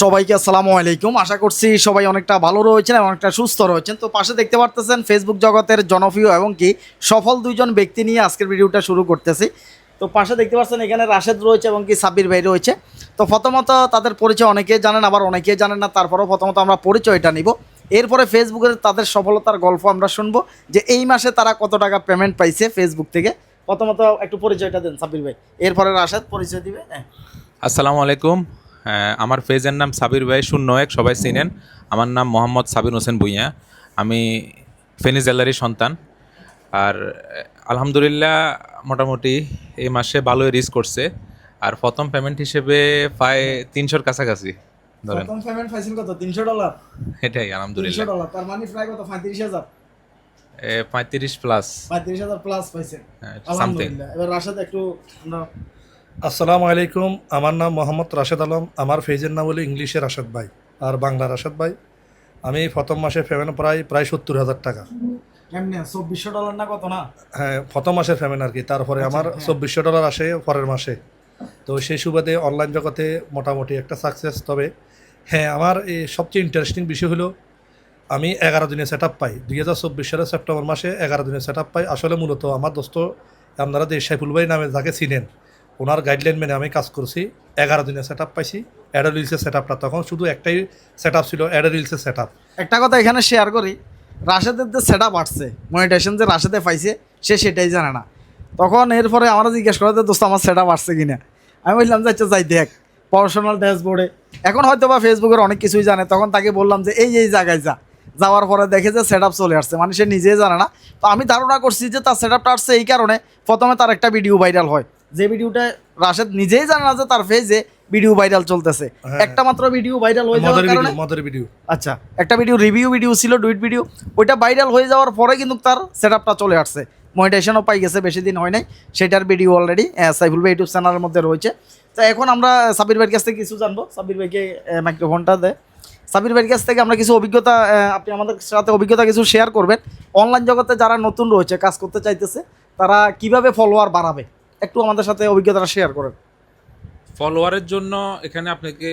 সবাইকে আসসালামু আলাইকুম। আশা করছি সবাই অনেকটা ভালো রয়েছেন এবং অনেকটা সুস্থ রয়েছেন। তো পাশে দেখতে পারতেছেন ফেসবুক জগতের জনপ্রিয় এবং কি সফল দুইজন ব্যক্তি নিয়ে আজকের ভিডিওটা শুরু করতেছি। তো পাশে দেখতে পাচ্ছেন এখানে রাশেদ রয়েছে এবং কি সাব্বির ভাই রয়েছে। তো প্রথমত তাদের পরিচয় অনেকে জানেন, আবার অনেকে জানেন না। তারপরেও প্রথমত আমরা পরিচয়টা নিব। এরপরে ফেসবুকের তাদের সফলতার গল্প আমরা শুনব যে এই মাসে তারা কত টাকা পেমেন্ট পাইছে ফেসবুক থেকে। প্রথমত একটু পরিচয়টা দেন সাব্বির ভাই। এরপরে রাশেদ পরিচয় দিবে। হ্যাঁ। আসসালামু আলাইকুম। আমার পেজের নাম সাবির ভাই শূন্য এক সবাই চিনেন। আমার নাম মোহাম্মদ সাবির হোসেন ভুঁইয়া। আমি ফেনী জেলারই সন্তান। আর আলহামদুলিল্লাহ মোটামুটি এই মাসে ভালোই রিস্ক করছে। আর প্রথম পেমেন্ট হিসেবে প্রায় তিনশোর কাছাকাছি ধরেন। প্রথম পেমেন্ট পাইছেন কত? তিনশো ডলার এটাই ডলার তার মানে প্রায় কত? পঁয়ত্রিশ হাজার? এ, পঁয়ত্রিশ প্লাস পঁয়ত্রিশ হাজার প্লাস পাইছেন। সামথিং এবার রাশাদ একটু আমরা আসসালামু আলাইকুম। আমার নাম মোহাম্মদ রাশেদ আলম। আমার ফেজের নাম হলো ইংলিশে রাশেদ ভাই আর বাংলা রাশেদ ভাই। আমি প্রথম মাসে পেমেন্ট প্রায় প্রায় সত্তর হাজার টাকা। চব্বিশশো ডলার না কত না? হ্যাঁ প্রথম মাসের পেমেন্ট আর কি। তারপরে আমার হ্যাঁ। চব্বিশশো ডলার আসে পরের মাসে। তো সেই সুবাদে অনলাইন জগতে মোটামুটি একটা সাকসেস তবে হ্যাঁ আমার এই সবচেয়ে ইন্টারেস্টিং বিষয় হলো আমি এগারো দিনের সেট আপ পাই। দুই হাজার চব্বিশ সালের সেপ্টেম্বর মাসে এগারো দিনের সেট আপ পাই। আসলে মূলত আমার দোস্ত আপনারা যে সাইফুল ভাই নামে যাকে চিনেন ওনার গাইডলাইন মেনে আমি কাজ করছি। এগারো দিনের সেট আপ পাইছি অ্যাডো রিলসের সেট আপটা তখন শুধু একটাই সেট আপ ছিল অ্যাডো রিলসের সেট আপ একটা কথা এখানে শেয়ার করি, রাশেদের যে সেট আপ আসছে মনিটেশন যে রাশেদে পাইছে, সে সেটাই জানে না। তখন এরপরে আমরা জিজ্ঞেস করাতে দোস্ত, আমার সেট আপ আসছে কিনা? আমি বললাম যে আচ্ছা যাই, দেখ পার্সোনাল ড্যাশবোর্ডে এখন হয়তো বা ফেসবুকের অনেক কিছুই জানে, তখন তাকে বললাম যে, এই এই জায়গায় যা। যাওয়ার পরে দেখে যে সেট আপ চলে আসছে মানে সে নিজেই জানে না। তো আমি ধারণা করছি যে তার সেট আপটা আসছে এই কারণে, প্রথমে তার একটা ভিডিও ভাইরাল হয়। যে ভিডিওটা রাশেদ নিজেই জানে না যে তার ফেজে ভিডিও ভাইরাল চলতেছে। হ্যাঁ। একটা মাত্র ভিডিও ভাইরাল হয়ে যাওয়ার কারণে মদের ভিডিও আচ্ছা একটা ভিডিও রিভিউ ভিডিও ছিল ডুইট ভিডিও ওইটা ভাইরাল হয়ে যাওয়ার পরে কিন্তু তার সেট আপটা চলে আসছে। মনিটাইজেশনও পাই গেছে বেশি দিন হয় নাই। সেটার ভিডিও অলরেডি সাইফুল ভাই ইউটিউব চ্যানেলের মধ্যে রয়েছে। তো এখন আমরা সাবির ভাইয়ের কাছ থেকে কিছু জানব। সাবির ভাইকে মাইক্রোফোনটা দেয় সাবির ভাইয়ের কাছ থেকে আমরা কিছু অভিজ্ঞতা আপনি আমাদের সাথে অভিজ্ঞতা কিছু শেয়ার করবেন। অনলাইন জগতে যারা নতুন রয়েছে কাজ করতে চাইতেছে তারা কীভাবে ফলোয়ার বাড়াবে? একটু আমাদের সাথে অভিজ্ঞতাটা শেয়ার করেন। ফলোয়ারের জন্য এখানে আপনাকে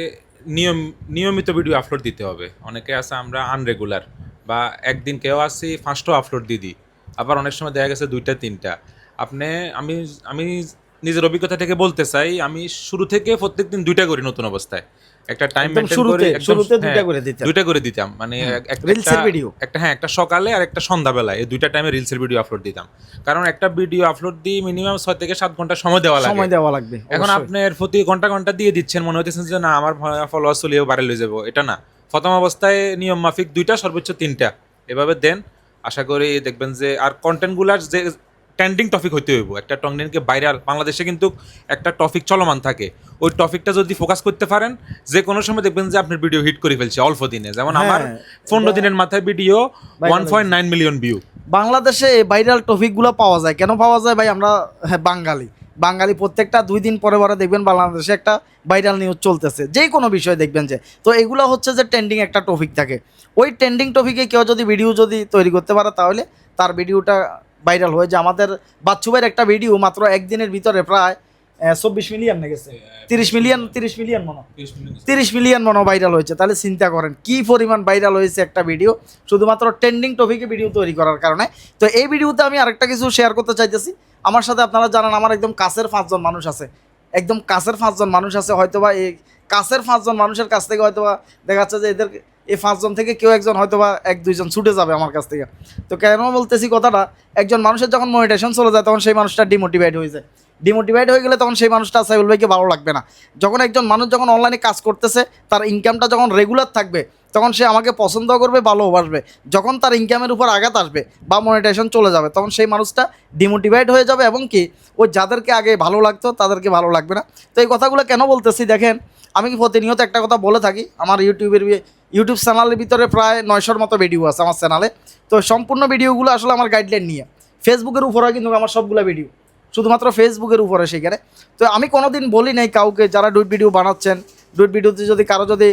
নিয়ম, নিয়মিত ভিডিও আপলোড দিতে হবে। অনেকে আছে আমরা আনরেগুলার বা একদিন কেউ আসি ফার্স্টও আপলোড দিয়ে দিই। আবার অনেক সময় দেখা গেছে দুইটা, তিনটা। আপনি, আমি আমি নিজের অভিজ্ঞতা থেকে বলতে চাই আমি শুরু থেকে প্রত্যেকদিন দুইটা করি নতুন অবস্থায়। একটা টাইম শুরুতে শুরুতে দুইটা করে দিতেন দুইটা করে দিতাম। মানে রিলসের ভিডিও। একটা হ্যাঁ একটা সকালে আর একটা সন্ধ্যাবেলায় এই দুইটা টাইমে রিলসের ভিডিও আপলোড দিতাম। কারণ একটা ভিডিও আপলোড দিয়ে মিনিমাম ছয় থেকে সাত ঘণ্টা সময় দেওয়া লাগে। সময় দেওয়া লাগবে এখন আপনি আপনার প্রতি ঘণ্টা ঘণ্টা দিয়ে দিচ্ছেন মনে হইতেছে যে না আমার ফলোয়ার চলিয়েও বাড়ে লয়ে যাব। এটা না। প্রথম অবস্থায় নিয়ম মাফিক দুইটা সর্বোচ্চ তিনটা। এভাবে দেন। আশা করি দেখবেন যে আর কন্টেন্টগুলার যে ট্রেন্ডিং টপিক হইতে হইব। একটা ট্রেন্ডিংকে ভাইরাল বাংলাদেশে কিন্তু একটা টপিক চলমান থাকে। ওই টপিকটা যদি ফোকাস করতে পারেন যে কোনো সময় দেখবেন যে আপনার ভিডিও হিট করে ফেলছে অল্প দিনে। যেমন আমার হ্যাঁ, পনেরো দিনের মাথায় video one point nine million view বাংলাদেশে ভাইরাল টপিকগুলো পাওয়া যায়। কেন পাওয়া যায় ভাই? আমরা হ্যাঁ, বাঙালি। বাঙালি প্রত্যেকটা দুই দিন পরে পরে দেখবেন বাংলাদেশে একটা ভাইরাল নিউজ চলতেছে। যে কোনো বিষয় দেখবেন যে। তো এগুলো হচ্ছে যে ট্রেন্ডিং একটা টপিক থাকে। ওই ট্রেন্ডিং টপিকে কেউ যদি ভিডিও যদি তৈরি করতে পারে তাহলে তার ভিডিওটা ভাইরাল হয়ে যায়। আমাদের বাচ্চু ভাইয়ের একটা ভিডিও মাত্র একদিনের ভিতরে প্রায় চব্বিশ মিলিয়ন গেছে তিরিশ মিলিয়ন তিরিশ মিলিয়ন মনো তিরিশ মিলিয়ন মনো ভাইরাল হয়েছে। তাহলে চিন্তা করেন কি পরিমাণ ভাইরাল হয়েছে একটা ভিডিও শুধুমাত্র ট্রেন্ডিং টপিকে ভিডিও তৈরি করার কারণে। তো এই ভিডিওতে আমি আরেকটা কিছু শেয়ার করতে চাইতেছি। আমার সাথে আপনারা জানান আমার একদম কাছের পাঁচজন মানুষ আছে। একদম কাছের পাঁচজন মানুষ আছে হয়তোবা এই কাছের পাঁচজন মানুষের কাছ থেকে হয়তোবা দেখা যাচ্ছে যে এদের এই পাঁচজন থেকে কেউ একজন হয়তো বা এক দুইজন ছুটে যাবে আমার কাছ থেকে। তো কেন বলতেছি কথাটা? একজন মানুষের যখন মনিটেশন চলে যায়, তখন সেই মানুষটা ডিমোটিভেট হয়ে যায়। ডিমোটিভেট হয়ে গেলে তখন সেই মানুষটা সাইবুল ভাইকে ভালো লাগবে না। যখন একজন মানুষ যখন অনলাইনে কাজ করতেছে, তার ইনকামটা যখন রেগুলার থাকবে, তখন সে আমাকে পছন্দ করবে ভালোবাসবে যখন তার ইনকামের উপর আঘাত আসবে বা মনিটাইজেশন চলে যাবে, তখন সেই মানুষটা ডিমোটিভেট হয়ে যাবে এবং কি, ও যাদেরকে আগে ভালো লাগতো, তাদেরকে ভালো লাগবে না। তো এই কথাগুলো কেন বলতেছি, দেখেন, আমি কি প্রতিনিয়ত একটা কথা বলে থাকি, আমার ইউটিউবের ইউটিউব চ্যানেলের ভিতরে প্রায় নয়শোর মতো ভিডিও আছে আমার চ্যানেলে। তো সম্পূর্ণ ভিডিওগুলো আসলে আমার গাইডলাইন নিয়ে। ফেসবুকের উপরে কিন্তু আমার সবগুলো ভিডিও শুধুমাত্র ফেসবুকের উপরে সেখানে। তো আমি কোনোদিন বলি নাই কাউকে, যারা ডুইট ভিডিও বানাচ্ছেন, ডুইট ভিডিওতে যদি কারও যদি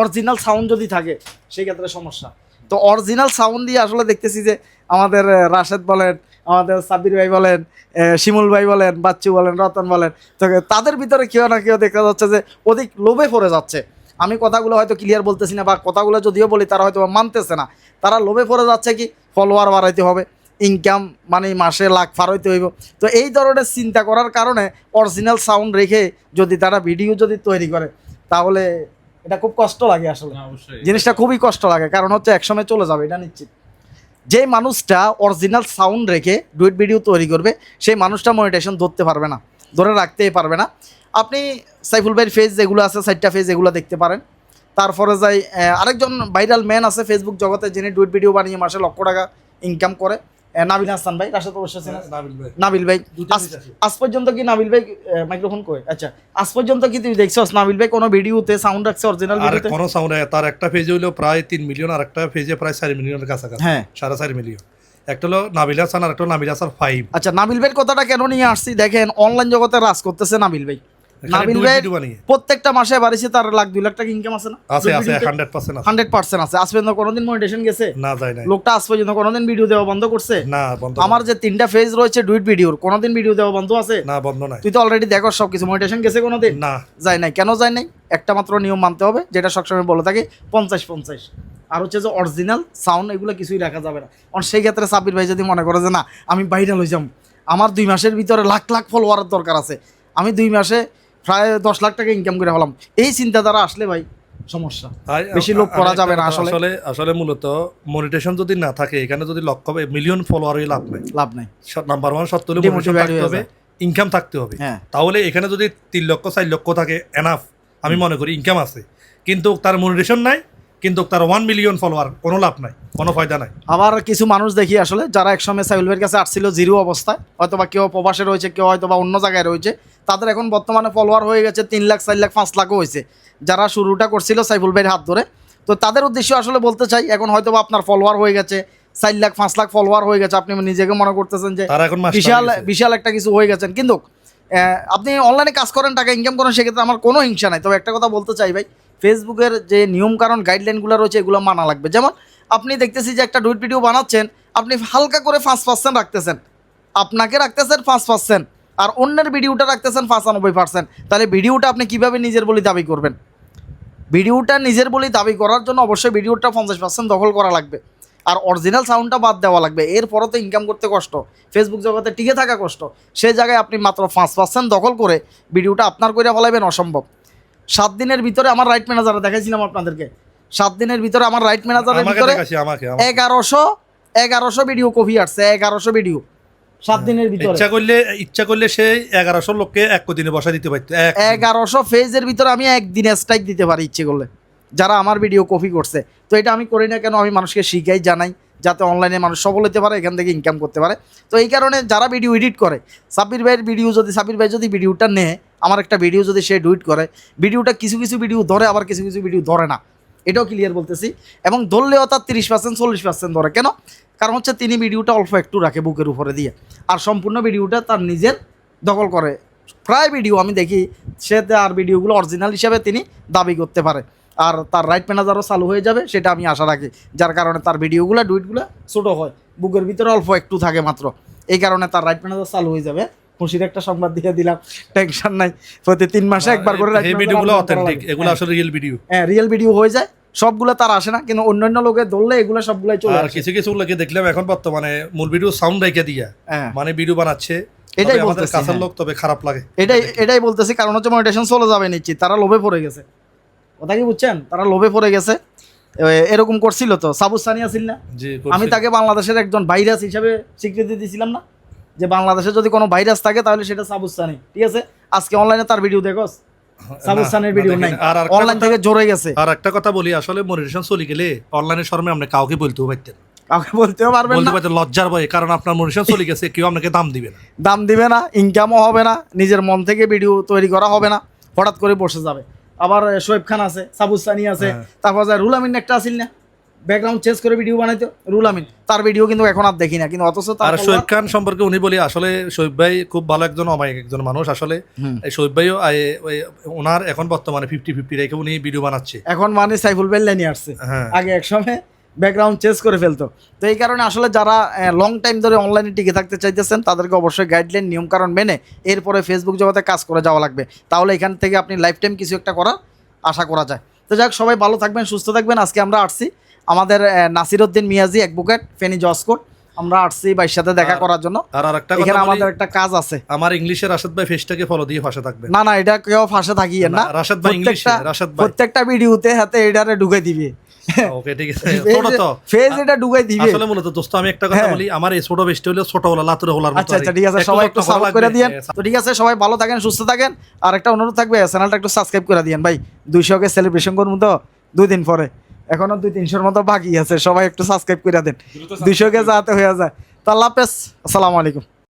অরিজিনাল সাউন্ড যদি থাকে সেই ক্ষেত্রে সমস্যা। তো অরিজিনাল সাউন্ড দিয়ে আসলে দেখতেছি যে, আমাদের রাশেদ বলেন, আমাদের সাব্বির ভাই বলেন শিমুল ভাই বলেন, বাচ্চু বলেন, রতন বলেন, তো তাদের ভিতরে কেউ না কেউ দেখা যাচ্ছে যে, অধিক লোভে পড়ে যাচ্ছে। আমি কথাগুলো হয়তো ক্লিয়ার বলতেছি না বা কথাগুলো যদিও বলি, তারা হয়তো মানতেছে না। তারা লোভে পড়ে যাচ্ছে কি ফলোয়ার বাড়াইতে হবে। ইনকাম মানে মাসে লাখ ফার হইতে হইব। তো এই ধরনের চিন্তা করার কারণে অরিজিনাল সাউন্ড রেখে যদি তারা ভিডিও যদি তৈরি করে তাহলে এটা খুব কষ্ট লাগে আসলে। জিনিসটা খুবই কষ্ট লাগে কারণ হচ্ছে একসময় চলে যাবে এটা নিশ্চিত। যে মানুষটা অরিজিনাল সাউন্ড রেখে ডুইট ভিডিও তৈরি করবে সেই মানুষটা মনিটেশন ধরতে পারবে না ধরে রাখতেই পারবে না। আপনি সাইফুল ভাইয়ের ফেজ যেগুলো আছে সাইটটা ফেজ এগুলো দেখতে পারেন। তারপরে যাই আরেকজন ভাইরাল ম্যান আছে ফেসবুক জগতে যিনি ডুইট ভিডিও বানিয়ে মাসে লক্ষ টাকা ইনকাম করে। নাবিল হাসান ভাই রাশেদ অবশ্যই চেনেন। নাবিল ভাই। ভাই। আজ- পর্যন্ত কি নাবিল ভাই মাইক্রোফোন কই? আচ্ছা আজ পর্যন্ত কি তুমি দেখছস নাবিল ভাই কোনো ভিডিওতে সাউন্ড রাখছে অরিজিনাল আর কোন সাউন্ড তার একটা পেজে হইল প্রায় তিন মিলিয়ন আর একটা পেজে প্রায় চার মিলিয়নের কাছাকাছি। হ্যাঁ। সাড়ে চার মিলিয়ন একটা হলো নাবিল হাসান আর একটা হলো নাবিল হাসান ফাইভ আচ্ছা নাবিল ভাইয়ের কথাটা কেন নিয়ে আসছি? দেখেন অনলাইন জগতে রাজ করতেছে নাবিল ভাই। নাবিল ভাই প্রত্যেকটা মাসে বাড়িছে তার লাখ দুই লাখ টাকা ইনকাম আছে না? আছে আছে হান্ড্রেড পার্সেন্ট হান্ড্রেড পার্সেন্ট আছে। আজ পর্যন্ত কোনোদিন মনিটেশন গেছে? না যায় নাই। লোকটা আজ পর্যন্ত কোনোদিন ভিডিও দেওয়া বন্ধ করছে? না আমার যে তিনটা ফেজ রয়েছে ডুইট ভিডিওর কোনোদিন ভিডিও দেওয়া বন্ধ আছে? না বন্ধ নাই। তুই তো অলরেডি দেখো সব কিছু মনিটেশন গেছে কোনোদিন? না। যায় নাই। কেন যায় নাই? একটা মাত্র নিয়ম মানতে হবে যেটা সবসময় বলে থাকে পঞ্চাশ পঞ্চাশ। আর হচ্ছে যে অরিজিনাল সাউন্ড এগুলো কিছুই রাখা যাবে না। কারণ সেই ক্ষেত্রে সাব্বির ভাই যদি মনে করে যে না আমি ভাইরাল হয়ে যাম আমার দুই মাসের ভিতরে লাখ লাখ ফলোয়ারের দরকার আছে। আমি দুই মাসে প্রায় দশ লাখ টাকা ইনকাম করে হলাম এই চিন্তাধারা আসলে ভাই সমস্যা। বেশি লোক করা যাবে না আসলে। আসলে আসলে মূলত মনিটেশন যদি না থাকে এখানে যদি লক্ষ্য হবে মিলিয়ন ফলোয়ারই লাভ নাই। লাভ নাই। নাম্বার ওয়ান সত্য হলে থাকতে হবে ইনকাম থাকতে হবে। হ্যাঁ। তাহলে এখানে যদি তিন লক্ষ চার লক্ষ থাকে এনাফ আমি মনে করি ইনকাম আছে। কিন্তু তার মনিটেশন নাই কিন্তু তার ওয়ান মিলিয়ন ফলোয়ার কোনো লাভ নাই কোনো ফায়দা নাই। আবার কিছু মানুষ দেখি আসলে যারা একসময় সাইল ভাইয়ের কাছে আসছিল জিরো অবস্থায় হয়তো বা কেউ প্রবাসে রয়েছে কেউ হয়তো বা অন্য জায়গায় রয়েছে তাদের এখন বর্তমানে ফলোয়ার হয়ে গেছে তিন লাখ চার লাখ পাঁচ লাখও হয়েছে। যারা শুরুটা করছিল সাইফুল ভাইয়ের হাত ধরে। তো তাদের উদ্দেশ্য আসলে বলতে চাই এখন হয়তো বা আপনার ফলোয়ার হয়ে গেছে চার লাখ পাঁচ লাখ ফলোয়ার হয়ে গেছে আপনি নিজেকে মনে করতেছেন যে বিশাল বিশাল একটা কিছু হয়ে গেছেন। কিন্তু আপনি অনলাইনে কাজ করেন টাকা ইনকাম করেন সেক্ষেত্রে আমার কোনো হিংসা নাই। তবে একটা কথা বলতে চাই ভাই ফেসবুকের যে নিয়মকানুন গাইডলাইনগুলো রয়েছে, এগুলো মানা লাগবে। যেমন, আপনি দেখতেছি যে একটা ডুইট ভিডিও বানাচ্ছেন, আপনি হালকা করে পাঁচ পার্সেন্ট রাখতেছেন। আপনাকে রাখতেছেন পাঁচ পার্সেন্ট আর অন্যের ভিডিওটা রাখতেছেন পঁচানব্বই পার্সেন্ট তাহলে ভিডিওটা আপনি কীভাবে নিজের বলে দাবি করবেন? ভিডিওটা নিজের বলে দাবি করার জন্য অবশ্যই ভিডিওটা পঞ্চাশ পার্সেন্ট দখল করা লাগবে। আর অরিজিনাল সাউন্ডটা বাদ দেওয়া লাগবে। এরপরও তো ইনকাম করতে কষ্ট। ফেসবুক জগতে টিকে থাকা কষ্ট। সেই জায়গায় আপনি মাত্র পাঁচ পার্সেন্ট দখল করে ভিডিওটা আপনার করে ফলাইবেন অসম্ভব। সাত দিনের ভিতরে আমার রাইট ম্যানেজারে দেখাইছিলাম আপনাদেরকে। সাত দিনের ভিতরে আমার রাইট ম্যানেজারের ভিতরে। এগারোশো এগারোশো ভিডিও কপি আসছে এগারোশো ভিডিও সাত দিনের ভিতরে। ইচ্ছা করলে ইচ্ছা করলে সে এগারোশো লোককে এক দিনে বসা দিতে পারতো এগারোশো ফেজের ভিতরে আমি একদিনে স্ট্রাইক দিতে পারি ইচ্ছে করলে। যারা আমার ভিডিও কপি করছে। তো এটা আমি করি না কেন আমি মানুষকে শিখাই জানাই। যাতে অনলাইনে মানুষ সফল হতে পারে, এখান থেকে ইনকাম করতে পারে। তো এই কারণে যারা ভিডিও এডিট করে সাবির ভাইয়ের ভিডিও যদি সাবির ভাই যদি ভিডিওটা নেয়, আমার একটা ভিডিও যদি সে ডুইট করে ভিডিওটা কিছু কিছু ভিডিও ধরে, আবার কিছু কিছু ভিডিও ধরে না। এটাও ক্লিয়ার বলতেছি। এবং ধরলেও তার তিরিশ পার্সেন্ট চল্লিশ পার্সেন্ট ধরে। কেন? কারণ হচ্ছে তিনি ভিডিওটা অল্প একটু রাখে বুকের উপরে দিয়ে। আর সম্পূর্ণ ভিডিওটা তার নিজের দখল করে। প্রায় ভিডিও আমি দেখি, সে আর ভিডিওগুলো অরিজিনাল হিসাবে তিনি দাবি করতে পারে। আর তার রাইট ম্যানেজারও চালু হয়ে যাবে সেটা আমি আশা রাখি। যার কারণে তার ভিডিওগুলো ডুইটগুলো ছোটো হয়। বুকের ভিতরে অল্প একটু থাকে মাত্র। এই কারণে তার রাইট ম্যানেজার চালু হয়ে যাবে। খুশির একটা সংবাদ দিয়ে দিলাম টেনশন নাই। প্রতি তিন মাসে একবার করে এই ভিডিওগুলো অথেন্টিক এগুলো হ্যাঁ, আসলে রিয়েল ভিডিও হ্যাঁ রিয়েল ভিডিও হয়ে যায়। সবগুলো তার আসে না কিন্তু অন্যান্য লোকে ধরলে এগুলো সবগুলাই চলে আর কিছু কিছু লোকে দেখলাম এখন বর্তমানে মূল ভিডিও সাউন্ড রেখে দিয়া। হ্যাঁ। মানে ভিডিও বানাচ্ছে। এটাই বলতেছি, কাছের হ্যাঁ। লোক তবে খারাপ লাগে। এটাই এটাই বলতেছি কারণ হচ্ছে মনিটেশন চলে যাবে নিশ্চিত। তারা লোভে পড়ে গেছে। কথা কি বুঝছেন? তারা লোভে পড়ে গেছে। এরকম করছিল তো। সাবুস সানি আসিল না? আমি তাকে বাংলাদেশের একজন ভাইরাস হিসাবে স্বীকৃতি দিয়েছিলাম না। যে বাংলাদেশে যদি কোনো ভাইরাস থাকে তাহলে সেটা সাবুস সানি। ঠিক আছে? আজকে অনলাইনে তার ভিডিও দেখোস সাবুস ভিডিও নাই। অনলাইন থেকে জোরে গেছে। আর একটা কথা বলি আসলে মনিটেশন চলে গেলে অনলাইনের শর্মে কাউকে বলতেও পারতেন। কাউকে বলতেও পারবেন বলতে না। লজ্জার ভয়ে কারণ আপনার মনিটেশন চলে গেছে কেউ আপনাকে দাম দিবে না। দাম দিবে না ইনকামও হবে না নিজের মন থেকে ভিডিও তৈরি করা হবে না হঠাৎ করে বসে যাবে। আবার শোয়েব খান আছে সাবুস্তানি সানি আছে হ্যাঁ। তারপর যায় রুল আমিন একটা আসিল না? ব্যাকগ্রাউন্ড চেঞ্জ করে ভিডিও বানাইতো রুল আমিন। তার ভিডিও কিন্তু এখন আর দেখি না কিন্তু অথচ তার আর শোয়েব খান সম্পর্কে উনি বলি আসলে শোয়েব ভাই খুব ভালো একজন অমায়িক একজন মানুষ আসলে শোয়েব ভাইও ওনার এখন বর্তমানে ফিফটি ফিফটি রেখে উনি ভিডিও বানাচ্ছে। এখন মানে সাইফুল বেল্লানি আসছে। হ্যাঁ। আগে এক সময় ব্যাকগ্রাউন্ড চেঞ্জ করে ফেলতো। তো এই কারণে আসলে যারা লং টাইম ধরে অনলাইনে টিকে থাকতে চাইতেছেন তাদেরকে অবশ্যই গাইডলাইন নিয়মকানুন মেনে এরপরে ফেসবুক জগতে কাজ করে যাওয়া লাগবে। তাহলে এখান থেকে আপনি লাইফ টাইম কিছু একটা করার আশা করা যায়। তো যাক সবাই ভালো থাকবেন সুস্থ থাকবেন। আজকে আমরা আসছি আমাদের নাসিরউদ্দিন মিয়াজি অ্যাডভোকেট ফেনী জসকোট আমরা আসছি ভাইয়ের সাথে দেখা করার জন্য। আর আরেকটা এখানে আমাদের একটা কাজ আছে। আমার ইংলিশের রাশেদ ভাই ফেসটাকে ফলো দিয়ে ভাষা থাকবে। না না এটা কেউ ফাঁসে থাকিয়ে না। রাশেদ ভাই ইংলিশে প্রত্যেকটা- রাশেদ ভাই। প্রত্যেকটা ভিডিওতে হাতে এটারে ঢুকে দিবে। ওকে ঠিক আছে। ছোট তো। ফেজ এটা ঢুকাই দিবে আসলে মূলত দোস্ত আমি একটা কথা হ্যাঁ। বলি আমার এই ছোট বেশটা হলো ছোট হলো লাতুরে হলার মতো আচ্ছা আচ্ছা ঠিক আছে সবাই একটু সাপোর্ট করে দিয়েন। হ্যাঁ, তো ঠিক আছে সবাই ভালো থাকেন সুস্থ থাকেন। আর একটা অনুরোধ থাকবে চ্যানেলটা একটু সাবস্ক্রাইব করে দিয়েন। ভাই দুইশো কে সেলিব্রেশন করব তো দুই দিন পরে। এখনও দুই তিনশোর মতো বাকি আছে সবাই একটু সাবস্ক্রাইব করে দেন। দুইশো কে যাতে হয়ে যায়। তো আল্লাহ হাফেজ আসসালামু আলাইকুম।